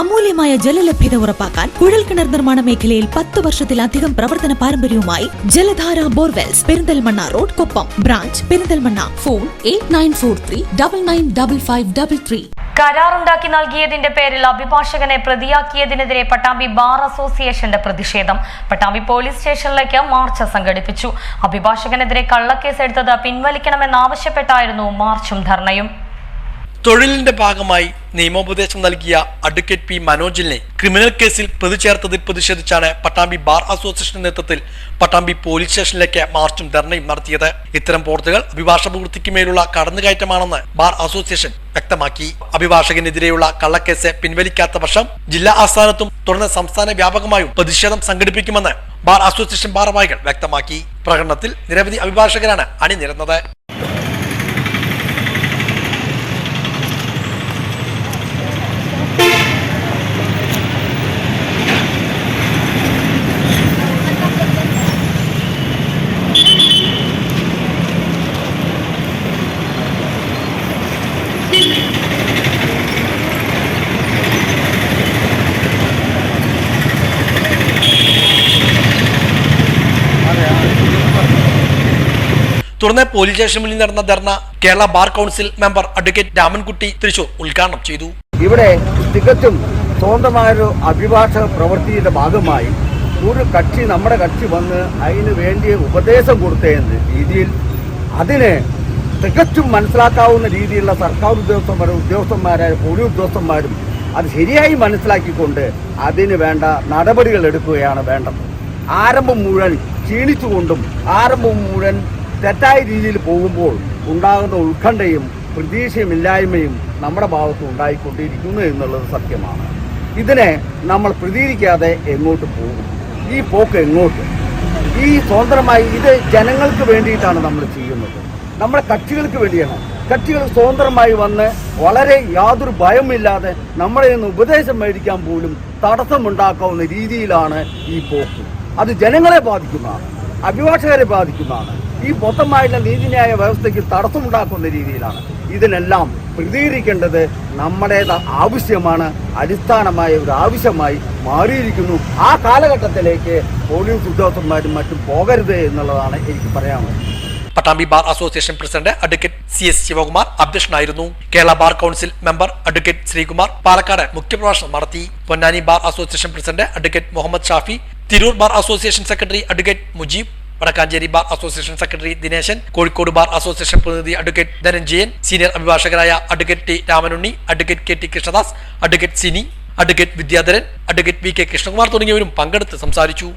അമൂല്യമായ ജലലഭ്യത ഉറപ്പാക്കാൻ കുഴൽക്കിണർ നിർമ്മാണ മേഖലയിൽ പത്ത് വർഷത്തിലധികം പ്രവർത്തന പാരമ്പര്യവുമായി Jaladhara borewells Perinthalmanna road Koppam branch Perinthalmanna. Phone eight nine four three double nine double five double three. കരാറുണ്ടാക്കി നൽകിയതിന്റെ പേരിൽ അഭിഭാഷകനെ പ്രതിയാക്കിയതിനെതിരെ പട്ടാമ്പി ബാർ അസോസിയേഷന്റെ പ്രതിഷേധം. പട്ടാമ്പി പോലീസ് സ്റ്റേഷനിലേക്ക് മാർച്ച് സംഘടിപ്പിച്ചു. അഭിഭാഷകനെതിരെ കള്ളക്കേസ് എടുത്തത് പിൻവലിക്കണമെന്നാവശ്യപ്പെട്ടായിരുന്നു മാർച്ചും ധർണയും. തൊഴിലിന്റെ ഭാഗമായി നിയമോപദേശം നൽകിയ അഡ്വക്കേറ്റ് പി മനോജിനെ ക്രിമിനൽ കേസിൽ പ്രതി ചേർത്തതിൽ പ്രതിഷേധിച്ചാണ് പട്ടാമ്പി ബാർ അസോസിയേഷൻ നേതൃത്വത്തിൽ പട്ടാമ്പി പോലീസ് സ്റ്റേഷനിലേക്ക് മാർച്ചും ധർണയും നടത്തിയത്. ഇത്തരം പോർട്ടുകൾ അഭിഭാഷക പ്രവൃത്തിക്ക് മേലുള്ള കടന്നുകയറ്റമാണെന്ന് ബാർ അസോസിയേഷൻ വ്യക്തമാക്കി. അഭിഭാഷകനെതിരെയുള്ള കള്ളക്കേസ് പിൻവലിക്കാത്ത പക്ഷം ജില്ലാ ആസ്ഥാനത്തും തുടർന്ന് സംസ്ഥാന വ്യാപകമായും പ്രതിഷേധം സംഘടിപ്പിക്കുമെന്ന് ബാർ അസോസിയേഷൻ ഭാരവാഹികൾ വ്യക്തമാക്കി. പ്രകടനത്തിൽ നിരവധി അഭിഭാഷകരാണ് അണിനിരന്നത്. തുടർന്ന് പോലീസ് സ്റ്റേഷൻ മുന്നിൽ നടന്ന dharna Kerala bar council member advocate Ramankutty Thrissur ഉദ്ഘാടനം ചെയ്തു. ഇവിടെ തികച്ചും സ്വന്തമായൊരു അഭിഭാഷക പ്രവൃത്തിയുടെ ഭാഗമായി ഒരു കക്ഷി നമ്മുടെ കക്ഷി വന്ന് അതിന് വേണ്ടിയ ഉപദേശം കൊടുത്തതിന് രീതിയിൽ അതിന് തികച്ചും മനസ്സിലാക്കാവുന്ന രീതിയിലുള്ള സർക്കാർ ഉദ്യോഗസ്ഥന്മാരും ഉദ്യോഗസ്ഥന്മാരായ പോലീസ് ഉദ്യോഗസ്ഥന്മാരും അത് ശരിയായി മനസ്സിലാക്കിക്കൊണ്ട് അതിന് വേണ്ട നടപടികൾ എടുക്കുകയാണ് വേണ്ടത്. ആരംഭം മുഴുവൻ ക്ഷീണിച്ചുകൊണ്ടും ആരംഭം മുഴുവൻ തെറ്റായ രീതിയിൽ പോകുമ്പോൾ ഉണ്ടാകുന്ന ഉത്കണ്ഠയും പ്രതീക്ഷയുമില്ലായ്മയും നമ്മുടെ ഭാഗത്ത് ഉണ്ടായിക്കൊണ്ടിരിക്കുന്നു എന്നുള്ളത് സത്യമാണ്. ഇതിനെ നമ്മൾ പ്രതികരിക്കാതെ എങ്ങോട്ട് പോകും? ഈ പോക്ക് എങ്ങോട്ട്? ഈ സ്വതന്ത്രമായി ഇത് ജനങ്ങൾക്ക് വേണ്ടിയിട്ടാണ് നമ്മൾ ചെയ്യുന്നത്. നമ്മുടെ കക്ഷികൾക്ക് വേണ്ടിയാണ്. കക്ഷികൾ സ്വതന്ത്രമായി വന്ന് വളരെ യാതൊരു ഭയമില്ലാതെ നമ്മളെ നിന്ന് ഉപദേശം മേടിക്കാൻ പോലും തടസ്സമുണ്ടാക്കാവുന്ന രീതിയിലാണ് ഈ പോക്ക്. അത് ജനങ്ങളെ ബാധിക്കുന്നതാണ്. അഭിഭാഷകരെ ബാധിക്കുന്നതാണ്. ഈ മൊത്തമായിട്ടുള്ള നീതിന്യായ വ്യവസ്ഥയ്ക്ക് തടസ്സമുണ്ടാക്കുന്ന രീതിയിലാണ്. ഇതിനെല്ലാം പ്രതികരിക്കേണ്ടത് നമ്മുടേത് ആവശ്യമാണ്. അടിസ്ഥാനമായ ഒരു ആവശ്യമായി മാറിയിരിക്കുന്നു. ആ കാലഘട്ടത്തിലേക്ക് പോലീസ് ഉദ്യോഗസ്ഥന്മാരും മറ്റും പോകരുത് എന്നുള്ളതാണ് എനിക്ക് പറയാനുള്ളത്. Pattambi bar association president advocate C S Sivakumar അധ്യക്ഷനായിരുന്നു. Kerala bar council member advocate Sreekumar Palakkad മുഖ്യപ്രഭാഷണം നടത്തി. Ponnani bar association president advocate Muhammad Shafi Tirur bar association secretary advocate Mujeeb Vadakkanchery bar association secretary Dineshan Kozhikode bar association പ്രതിനിധി advocate Dhananjayan senior അഭിഭാഷകരായ advocate T Ramanunni advocate K T Krishnadas advocate Sini advocate Vidyadharan advocate V K Krishnakumar തുടങ്ങിയവരും പങ്കെടുത്ത് സംസാരിച്ചു.